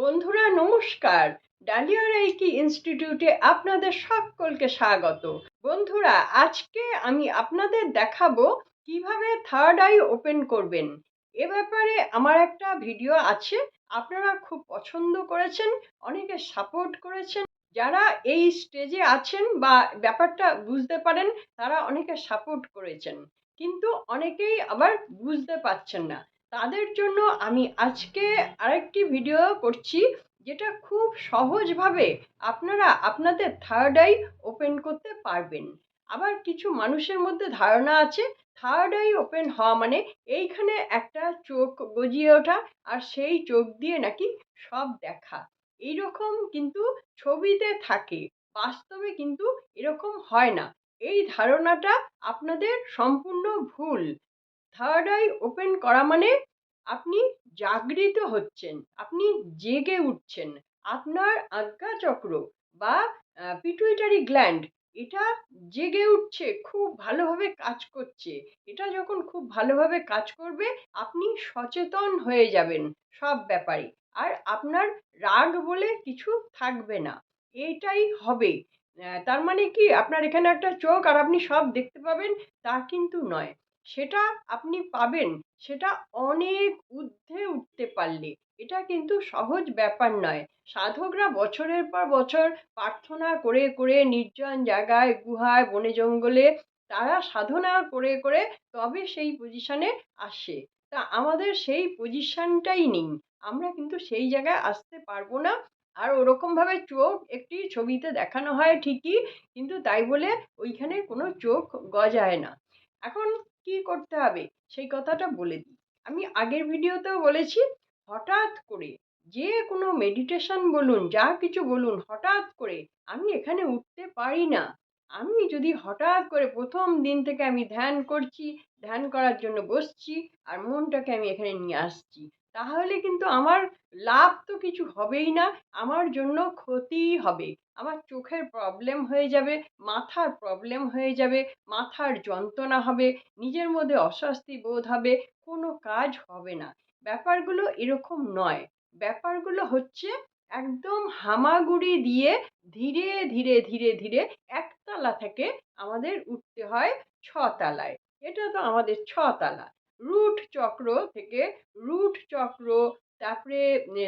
বন্ধুরা, নমস্কার। ডালিয়া রাইকি ইনস্টিটিউটে আপনাদের সকলকে স্বাগত। বন্ধুরা, আজকে আমি আপনাদের দেখাবো কীভাবে থার্ড আই ওপেন করবেন। এ ব্যাপারে আমার একটা ভিডিও আছে, আপনারা খুব পছন্দ করেছেন, অনেকে সাপোর্ট করেছেন। যারা এই স্টেজে আছেন বা ব্যাপারটা বুঝতে পারেন, তারা অনেকে সাপোর্ট করেছেন। কিন্তু অনেকেই আবার বুঝতে পারছেন না। তাদের জন্য আমি আজকে আরেকটি ভিডিও করছি, যেটা খুব সহজভাবে আপনারা আপনাদের থার্ড আই ওপেন করতে পারবেন। আবার কিছু মানুষের মধ্যে ধারণা আছে থার্ড আই ওপেন হওয়া মানে এইখানে একটা চোখ গজিয়ে ওঠা আর সেই চোখ দিয়ে নাকি সব দেখা। এইরকম কিন্তু ছবিতে থাকে, বাস্তবে কিন্তু এরকম হয় না। এই ধারণাটা আপনাদের সম্পূর্ণ ভুল। থার্ড আই ওপেন করা মানে আপনি জাগৃত হচ্ছেন, আপনি জেগে উঠছেন। আপনার আজ্ঞাচক্র বা পিটুইটারি গ্ল্যান্ড এটা জেগে উঠছে, খুব ভালোভাবে কাজ করছে। এটা যখন খুব ভালোভাবে কাজ করবে, আপনি সচেতন হয়ে যাবেন সব ব্যাপারে। আর আপনার রাগ বলে কিছু থাকবে না। এটাই হবে। তার মানে কি? আপনার এখানে একটা চোখ আর আপনি সব দেখতে পাবেন, তা কিন্তু নয়। সেটা আপনি পাবেন, সেটা অনেক ঊর্ধ্বে উঠতে পারলে। এটা কিন্তু সহজ ব্যাপার নয়। সাধকরা বছরের পর বছর প্রার্থনা করে করে নির্জন জায়গায়, গুহায়, বনে জঙ্গলে তারা সাধনা করে করে তবে সেই পজিশনে আসে। তা আমাদের সেই পজিশনটাই নেই। আমরা কিন্তু সেই জায়গায় আসতে পারব না। আর ওরকমভাবে চোখ একটি ছবিতে দেখানো হয় ঠিকই, কিন্তু তাই বলে ওইখানে কোনো চোখ গজায় না। এখন কি করতে হবে? সেই কথাটা বলে দিই। আমি আগের ভিডিওতেও বলেছি, হঠাৎ করে যে কোনো মেডিটেশন বলুন, যা কিছু বলুন, হঠাৎ করে আমি এখানে উঠতে পারি না। আমি যদি হঠাৎ করে প্রথম দিন থেকে আমি ধ্যান করছি, ধ্যান করার জন্য বসছি, আর মনটাকে আমি এখানে নিয়ে আসছি তাহলে কিন্তু আমার লাভ তো কিছু হবেই না, আমার জন্য ক্ষতিই হবে। আমার চোখের প্রবলেম হয়ে যাবে, মাথার প্রবলেম হয়ে যাবে, মাথার যন্ত্রণা হবে, নিজের মধ্যে অস্বস্তি বোধ হবে, কোনো কাজ হবে না। ব্যাপারগুলো এরকম নয়। ব্যাপারগুলো হচ্ছে একদম হামাগুড়ি দিয়ে ধীরে ধীরে ধীরে ধীরে একতলা থেকে আমাদের উঠতে হয় ছতলায়। এটা তো আমাদের ছতলা। রুট চক্র থেকে রুট চক্র, তারপরে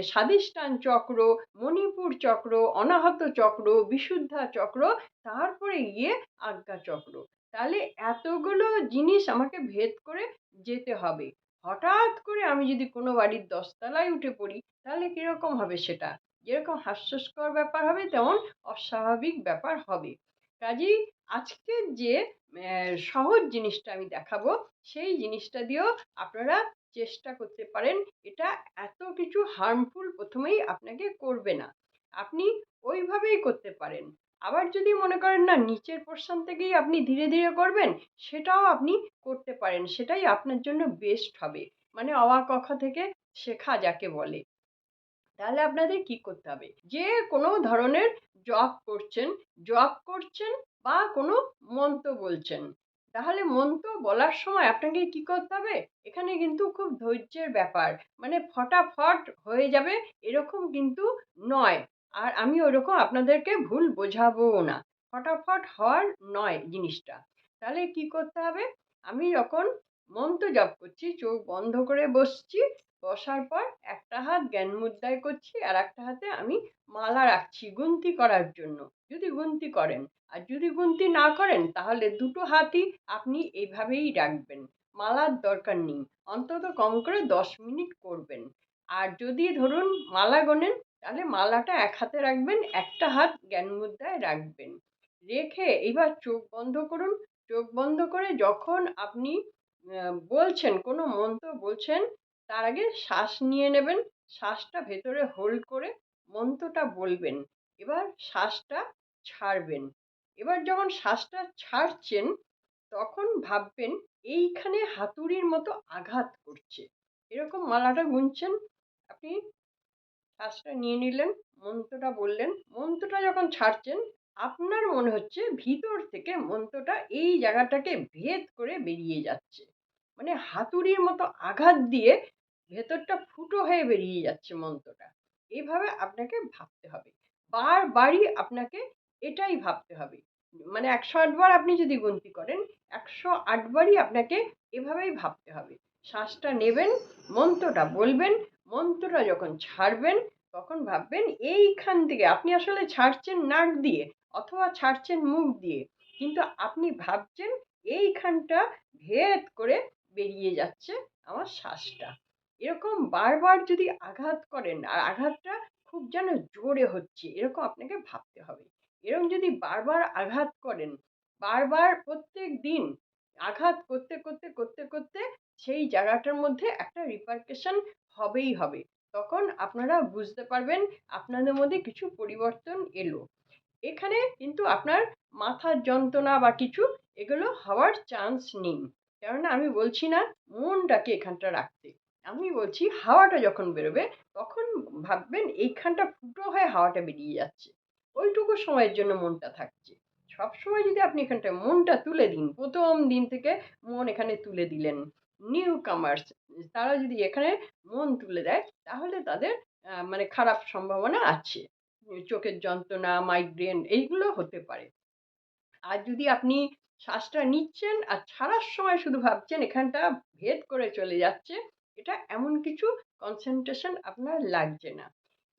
স্বাদিষ্টান চক্র, মণিপুর চক্র, অনাহত চক্র, বিশুদ্ধা চক্র, তারপরে গিয়ে আজ্ঞা চক্র। তাহলে এতগুলো জিনিস আমাকে ভেদ করে যেতে হবে। হঠাৎ করে আমি যদি কোনো বাড়ির দশতলায় উঠে পড়ি, তাহলে কীরকম হবে সেটা? যেরকম হাস্যস্কর ব্যাপার হবে, তেমন অস্বাভাবিক ব্যাপার হবে। কাজেই আজকের যে সহজ জিনিসটা আমি দেখাবো, সেই জিনিসটা দিয়েও আপনারা চেষ্টা করতে পারেন। এটা এত কিছু হার্মফুল প্রথমেই আপনাকে করবে না। আপনি ওইভাবেই করতে পারেন। আবার যদি মনে করেন না, নিচের পোর্শন থেকেই আপনি ধীরে ধীরে করবেন, সেটাও আপনি করতে পারেন। সেটাই আপনার জন্য বেস্ট হবে। মানে অবাক কথা থেকে শেখা যাকে বলে। তাহলে আপনাদের কি করতে হবে? যে কোনো ধরনের জব করছেন জব করছেন বা কোনো মন্ত্র বলছেন, তাহলে মন্ত্র বলার সময় আপনাকে কি করতে হবে? এখানে কিন্তু খুব ধৈর্যের ব্যাপার মানে ফটাফট হয়ে যাবে এরকম কিন্তু নয়, আর আমি ওরকম আপনাদেরকে ভুল বোঝাবও না, ফটাফট হওয়ার নয় জিনিসটা, তাহলে কি করতে হবে? আমি যখন মন্ত্র জপ করছি, চোখ বন্ধ করে বসছি বসার পর একটা হাত জ্ঞান মুদ্রায় করছি, আর একটা হাতে আমি মালা রাখছি গুনতি করার জন্য। যদি গুনতি করেন, আর যদি গুনতি না করেন, তাহলে দুটো হাতই আপনি এইভাবেই রাখবেন। মালার দরকার নেই, অন্তত কম করে দশ মিনিট করবেন। আর যদি ধরুন মালা গোনেন, তাহলে মালাটা এক হাতে রাখবেন, একটা হাত জ্ঞান মুদ্রায় রাখবেন। রেখে এবার চোখ বন্ধ করুন। চোখ বন্ধ করে যখন আপনি বলছেন, কোনো মন্ত্র বলছেন তার আগে শ্বাস নিয়ে নেবেন। শ্বাসটা ভেতরে হোল্ড করে মন্ত্রটা বলবেন। এবার শ্বাসটা ছাড়বেন। এবার যখন শ্বাসটা ছাড়ছেন, তখন ভাববেন এইখানে হাতুড়ির মতো আঘাত করছে। এরকম মালাটা গুনছেন, আপনি শ্বাসটা নিয়ে নিলেন, মন্ত্রটা বললেন। মন্ত্রটা যখন ছাড়ছেন, আপনার মনে হচ্ছে ভিতর থেকে মন্ত্রটা এই জায়গাটাকে ভেদ করে বেরিয়ে যাচ্ছে। মানে হাতুড়ির মতো আঘাত দিয়ে ভেতরটা ফুটো হয়ে বেরিয়ে যাচ্ছে মন্ত্রটা। এইভাবে আপনাকে ভাবতে হবে। বারবারই আপনাকে এটাই ভাবতে হবে। মানে একশো আটবার আপনি যদি গুনতি করেন, একশো আটবারই আপনাকে এভাবেই ভাবতে হবে। শ্বাসটা নেবেন, মন্ত্রটা বলবেন, মন্ত্রটা যখন ছাড়বেন, তখন ভাববেন, এইখান থেকে আপনি আসলে ছাড়ছেন নাক দিয়ে অথবা ছাড়ছেন মুখ দিয়ে, কিন্তু আপনি ভাবছেন এইখানটা ভেদ করে বেরিয়ে যাচ্ছে আমার শ্বাসটা। এরকম বারবার যদি আঘাত করেন, আর আঘাতটা খুব যেন জোরে হচ্ছে, এরকম আপনাকে ভাবতে হবে। এরকম যদি বারবার আঘাত করেন, বারবার প্রত্যেক দিন আঘাত করতে করতে করতে করতে সেই জায়গাটার মধ্যে একটা রিপার্কেশন হবেই হবে। তখন আপনারা বুঝতে পারবেন আপনাদের মধ্যে কিছু পরিবর্তন এলো। এখানে কিন্তু আপনার মাথার যন্ত্রণা বা কিছু এগুলো হওয়ার চান্স নেই। কেননা আমি বলছি না, মনটাকে এখানটা রাখতে। আমি বলছি হাওয়াটা যখন বেরোবে, তখন ভাববেন এইখানটা ফুটো হয়ে হাওয়াটা বেরিয়ে যাচ্ছে। ওইটুকু সময়ের জন্য মনটা থাকছে। সব সময় যদি আপনি এখানটায় মনটা তুলে দিন, প্রথম দিন থেকে মন এখানে তুলে দিলেন। নিউ কামার্স তারা যদি এখানে মন তুলে দেয়, তাহলে তাদের মানে খারাপ সম্ভাবনা আছে। চোখের যন্ত্রণা মাইগ্রেন এইগুলো হতে পারে। আর যদি আপনি শ্বাসটা নিচ্ছেন আর ছাড়ার সময় শুধু ভাবছেন এখানটা ভেদ করে চলে যাচ্ছে এটা এমন কিছু কনসেন্ট্রেশন আপনার লাগছে না।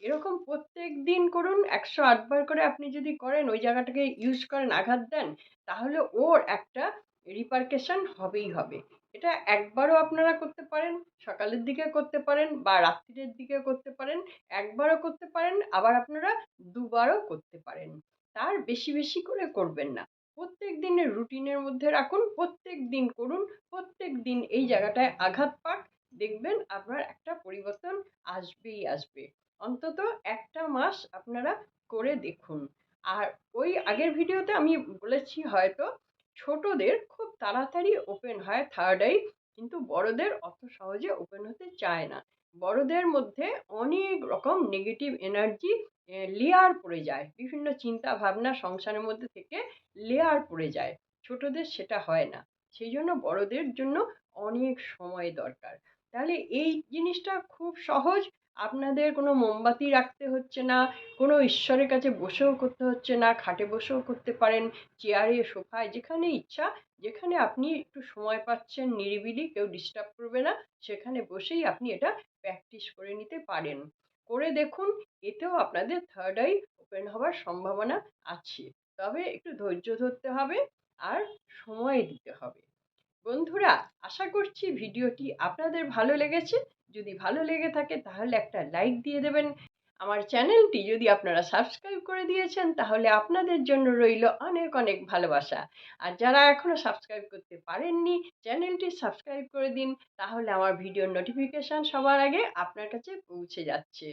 এরকম প্রত্যেক দিন করুন, একশো আটবার করে আপনি যদি করেন, ওই জায়গাটাকে ইউজ করেন, আঘাত দেন, তাহলে ওর একটা রিপার্কেশন হবেই হবে। এটা একবারও আপনারা করতে পারেন, সকালের দিকে করতে পারেন বা রাত্রির দিকে করতে পারেন, একবারও করতে পারেন, আবার আপনারা দুবারও করতে পারেন। তার বেশি বেশি করে করবেন না। প্রত্যেক দিনের রুটিনের মধ্যে রাখুন, প্রত্যেক দিন করুন, প্রত্যেক দিন এই জায়গাটায় আঘাত পাক দেখবেন আপনার একটা পরিবর্তন আসবেই আসবে। অন্তত একটা মাস আপনারা করে দেখুন। আর ওই আগের ভিডিওতে আমি বলেছি হয়তো ছোটদের খুব তাড়াতাড়ি ওপেন হয় থার্ড আই, কিন্তু বড়দের অত সহজে ওপেন হতে চায় না। বড়দের মধ্যে অনেক রকম নেগেটিভ এনার্জি লেয়ার পড়ে যায়। বিভিন্ন চিন্তা ভাবনা সংসারের মধ্যে থেকে লেয়ার পড়ে যায়। ছোটদের সেটা হয় না। সেই জন্য বড়দের জন্য অনেক সময় দরকার। তাহলে এই জিনিসটা খুব সহজ। আপনাদের কোনো মোমবাতি রাখতে হচ্ছে না, কোনো ঈশ্বরের কাছে বসেও করতে হচ্ছে না, খাটে বসেও করতে পারেন, চেয়ারে, সোফায়, যেখানে ইচ্ছা, যেখানে আপনি একটু সময় পাচ্ছেন নিরিবিলি, কেউ ডিস্টার্ব করবে না, সেখানে বসেই আপনি এটা প্র্যাকটিস করে নিতে পারেন। করে দেখুন, এতেও আপনাদের থার্ড আই ওপেন হওয়ার সম্ভাবনা আছে। তবে একটু ধৈর্য ধরতে হবে আর সময় দিতে হবে। বন্ধুরা, আশা করছি ভিডিওটি আপনাদের ভালো লেগেছে। যদি ভালো লেগে থাকে তাহলে একটা লাইক দিয়ে দেবেন। আমার চ্যানেলটি যদি আপনারা সাবস্ক্রাইব করে দিয়েছেন তাহলে আপনাদের জন্য রইল অনেক অনেক ভালোবাসা। আর যারা এখনও সাবস্ক্রাইব করতে পারেননি, চ্যানেলটি সাবস্ক্রাইব করে দিন, তাহলে আমার ভিডিওর নোটিফিকেশান সবার আগে আপনার কাছে পৌঁছে যাচ্ছে।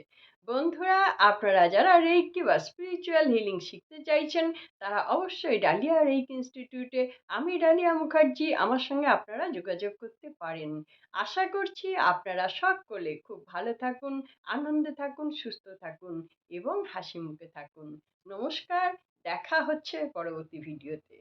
বন্ধুরা, আপনারা যারা রেইকি বা স্পিরিচুয়াল হিলিং শিখতে চাইছেন, তারা অবশ্যই ডালিয়া রেইক ইনস্টিটিউটে আমি ডালিয়া মুখার্জি, আমার সঙ্গে আপনারা যোগাযোগ করতে পারেন। আশা করছি আপনারা সকলে খুব ভালো থাকুন, আনন্দে থাকুন, সুস্থ থাকুন এবং হাসি মুখে থাকুন। নমস্কার, দেখা হচ্ছে পরবর্তী ভিডিওতে